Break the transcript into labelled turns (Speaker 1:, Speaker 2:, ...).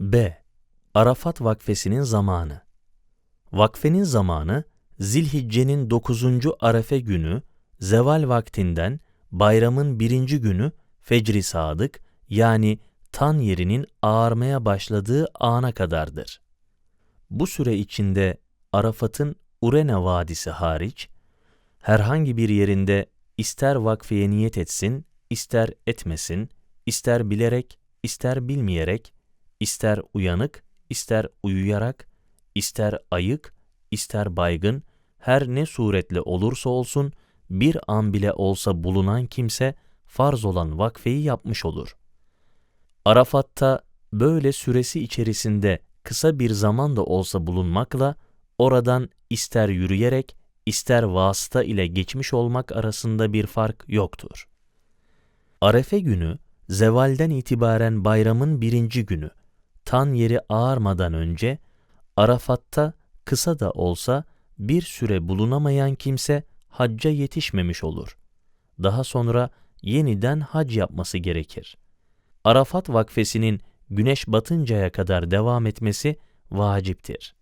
Speaker 1: B. Arafat vakfesinin zamanı. Vakfenin zamanı, Zilhicce'nin 9. Arefe günü, zeval vaktinden bayramın birinci günü Fecri Sadık yani tan yerinin ağarmaya başladığı ana kadardır. Bu süre içinde Arafat'ın Urene Vadisi hariç, herhangi bir yerinde ister vakfeye niyet etsin, ister etmesin, ister bilerek, ister bilmeyerek, ister uyanık, ister uyuyarak, ister ayık, ister baygın, her ne suretle olursa olsun, bir an bile olsa bulunan kimse, farz olan vakfeyi yapmış olur. Arafat'ta böyle süresi içerisinde kısa bir zaman da olsa bulunmakla, oradan ister yürüyerek, ister vasıta ile geçmiş olmak arasında bir fark yoktur. Arefe günü, zevalden itibaren bayramın birinci günü, tan yeri ağarmadan önce, Arafat'ta kısa da olsa bir süre bulunamayan kimse hacca yetişmemiş olur. Daha sonra yeniden hac yapması gerekir. Arafat vakfesinin güneş batıncaya kadar devam etmesi vaciptir.